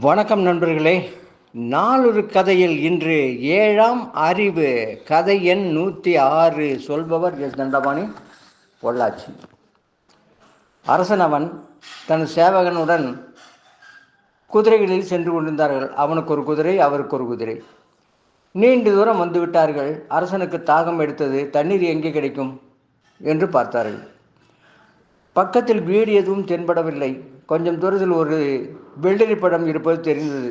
வணக்கம் நண்பர்களே. நாளொரு கதையில் இன்று ஏழாம் அறிவு. கதை எண் நூற்றி ஆறு. சொல்பவர் எஸ் தண்டபாணி. பொள்ளாச்சி. அரசன் அவன் தன் சேவகனுடன் குதிரைகளில் சென்று கொண்டிருந்தார்கள். அவனுக்கு ஒரு குதிரை அவருக்கு ஒரு குதிரை. நீண்ட தூரம் வந்துவிட்டார்கள் அரசனுக்கு தாகம் எடுத்தது தண்ணீர் எங்கே கிடைக்கும்? என்று பார்த்தார்கள். பக்கத்தில் வீடு எதுவும் தென்படவில்லை. கொஞ்சம் தூரத்தில் ஒரு வெள்ளரி பழம் இருப்பது தெரிந்தது.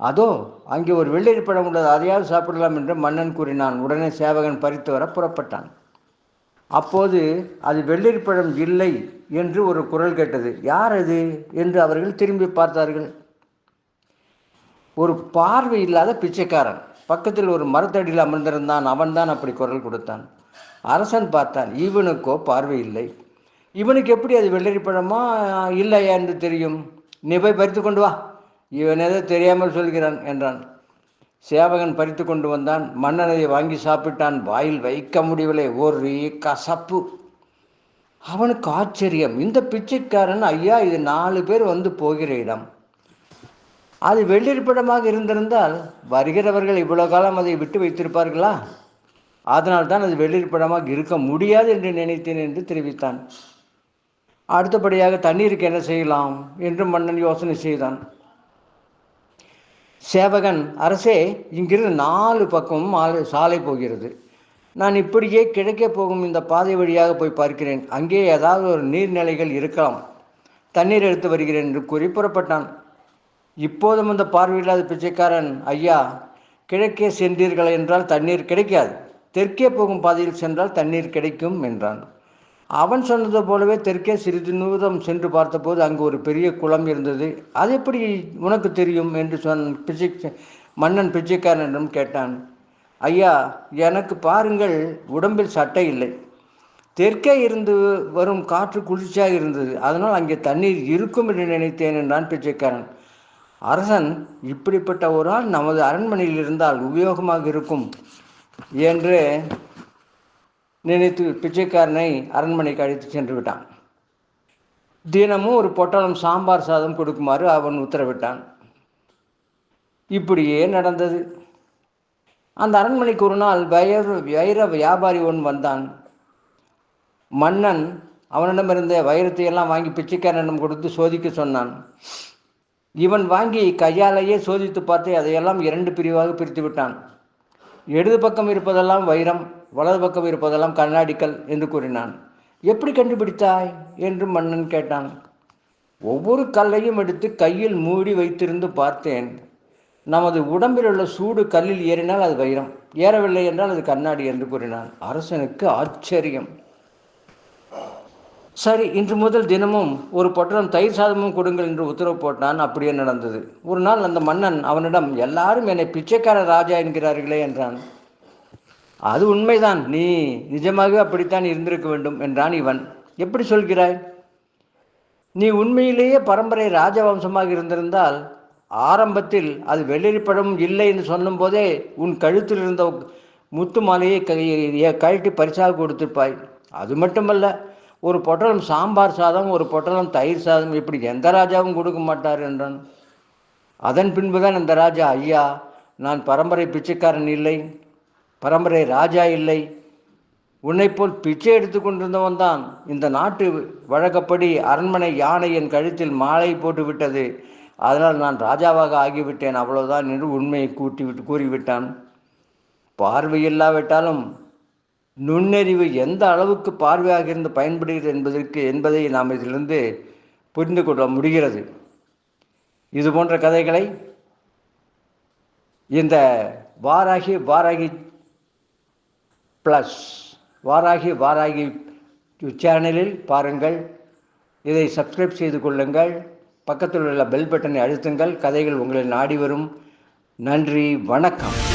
அதோ அங்கே ஒரு வெள்ளரி பழம் உள்ளது. அதையாவது சாப்பிடலாம் என்று மன்னன் கூறினான். உடனே சேவகன் பறித்து வர புறப்பட்டான். அப்போது அது வெள்ளரி பழம் இல்லை என்று ஒரு குரல் கேட்டது. யார் அது? என்று அவர்கள் திரும்பி பார்த்தார்கள். ஒரு பார்வை இல்லாத பிச்சைக்காரன். பக்கத்தில் ஒரு மரத்தடியில் அமர்ந்திருந்தான். அவன்தான் அப்படி குரல் கொடுத்தான். அரசன் பார்த்தான். ஈவனுக்கோ பார்வை இல்லை. இவனுக்கு எப்படி அது வெள்ளரி பழமா? இல்லையா என்று தெரியும். நீ போய் பறித்து கொண்டு வா. இவன் ஏதோ தெரியாமல் சொல்கிறான் என்றான். சேவகன் பறித்து கொண்டு வந்தான். மன்னன் அதை வாங்கி சாப்பிட்டான். வாயில் வைக்க முடியவில்லை. ஒரே கசப்பு. அவனுக்கு ஆச்சரியம். இந்த பிச்சைக்காரன் ஐயா இது நாலு பேர் வந்து போகிற இடம். அது வெள்ளிருப்பிடமாக இருந்திருந்தால் வருகிறவர்கள் இவ்வளோ காலம் அதை விட்டு வைத்திருப்பார்களா? அதனால் தான் அது வெள்ளிருப்பிடமாக இருக்க முடியாது என்று நினைத்தேன் என்று தெரிவித்தான். அடுத்தபடியாக தண்ணீருக்கு என்ன செய்யலாம் என்று மன்னன் யோசனை செய்தான். சேவகன் அரசே இங்கிருந்து நாலு பக்கமும் ஆலை சாலை போகிறது. நான் இப்படியே கிழக்கே போகும் இந்த பாதை வழியாக போய் பார்க்கிறேன். அங்கே ஏதாவது ஒரு நீர்நிலைகள் இருக்கலாம். தண்ணீர் எடுத்து வருகிறேன் என்று கூறி புறப்பட்டான். இப்போதும் அந்த பார்வையில்லாத பிச்சைக்காரன் ஐயா கிழக்கே சென்றீர்கள் என்றால் தண்ணீர் கிடைக்காது. தெற்கே போகும் பாதையில் சென்றால் தண்ணீர் கிடைக்கும் என்றான். அவன் சொன்னது போலவே தெற்கே சிறிது நூதம் சென்று பார்த்தபோது அங்கு ஒரு பெரிய குளம் இருந்தது. அது எப்படி உனக்கு தெரியும்? என்று சொன் பிச்சை மன்னன் பிச்சைக்காரனிடம் கேட்டான். ஐயா எனக்கு பாருங்கள் உடம்பில் சட்டை இல்லை. தெற்கே இருந்து வரும் காற்று குளிர்ச்சியாக இருந்தது. அதனால் அங்கே தண்ணீர் இருக்கும் என்று நினைத்தேன் என்றான் பிச்சைக்காரன் அரசன் இப்படிப்பட்ட ஒரு ஆள் நமது அரண்மனையில் இருந்தால் உபயோகமாக இருக்கும். என்று நினைத்து பிச்சைக்காரனை அரண்மனைக்கு அழைத்து சென்று விட்டான் தினமும் ஒரு பொட்டலம் சாம்பார் சாதம் கொடுக்குமாறு அவன் உத்தரவிட்டான். இப்படியே நடந்தது. அந்த அரண்மனைக்கு ஒரு நாள் வைர வைர வியாபாரி ஒன் வந்தான். மன்னன் அவனிடமிருந்த வைரத்தை எல்லாம் வாங்கி பிச்சைக்காரனிடம் கொடுத்து சோதிக்க சொன்னான். இவன் வாங்கி கையாலேயே சோதித்து பார்த்து அதையெல்லாம் இரண்டு பிரிவாக பிரித்து விட்டான் இடது பக்கம் இருப்பதெல்லாம் வைரம் வலது பக்கம் இருப்பதெல்லாம் கண்ணாடிக்கல் என்று கூறினான். எப்படி கண்டுபிடித்தாய்? என்று மன்னன் கேட்டான். ஒவ்வொரு கல்லையும் எடுத்து கையில் மூடி வைத்திருந்து பார்த்தேன். நமது உடம்பில் உள்ள சூடு கல்லில் ஏறினால் அது வைரம். ஏறவில்லை என்றால் அது கண்ணாடி என்று கூறினான். அரசனுக்கு ஆச்சரியம். சரி இன்று முதல் தினமும் ஒரு பொட்டலம் தயிர் சாதமும் கொடுங்கள் என்று உத்தரவு போட்டான். அப்படியே நடந்தது. ஒரு நாள் அந்த மன்னன் அவனிடம் எல்லாரும் என்னை பிச்சைக்கார ராஜா என்கிறார்களே என்றான். அது உண்மைதான். நீ நிஜமாக அப்படித்தான் இருந்திருக்க வேண்டும் என்றான் இவன். எப்படி சொல்கிறாய்? நீ உண்மையிலேயே பரம்பரை ராஜவம்சமாக இருந்திருந்தால் ஆரம்பத்தில் அது வெள்ளரி இல்லை என்று சொன்னும் போதே உன் கழுத்தில் இருந்த முத்து மாலையை கழட்டி பரிசாக கொடுத்துருப்பாய். அது மட்டுமல்ல ஒரு பொட்டலம் சாம்பார் சாதம் ஒரு பொட்டலம் தயிர் சாதம் இப்படி எந்த ராஜாவும் கொடுக்க மாட்டார் என்றான். அதன் பின்புதான் அந்த ராஜா ஐயா நான் பரம்பரை பிச்சைக்காரன் இல்லை. பரம்பரை ராஜா இல்லை. உன்னைப்போல் பிச்சை எடுத்து கொண்டிருந்தவன் தான். இந்த நாட்டு வழக்கப்படி அரண்மனை யானை என் கழுத்தில் மாலை போட்டு விட்டது அதனால் நான் ராஜாவாக ஆகிவிட்டேன். அவ்வளவுதான் என்று உண்மையை கூட்டி விட்டு கூறிவிட்டான். பார்வை இல்லாவிட்டாலும் நுண்ணறிவு எந்த அளவுக்கு பார்வையாக இருந்து பயன்படுகிறது என்பதற்கு என்பதை நாம் இதிலிருந்து புரிந்து கொள்ள முடிகிறது. இது போன்ற கதைகளை இந்த வாராகி வாராகி ப்ளஸ் வாராகி வாராகி சேனலில் பாருங்கள். இதை சப்ஸ்கிரைப் செய்து கொள்ளுங்கள். பக்கத்தில் உள்ள பெல் பட்டனை அழுத்துங்கள். கதைகள் உங்களை நாடி வரும். நன்றி வணக்கம்.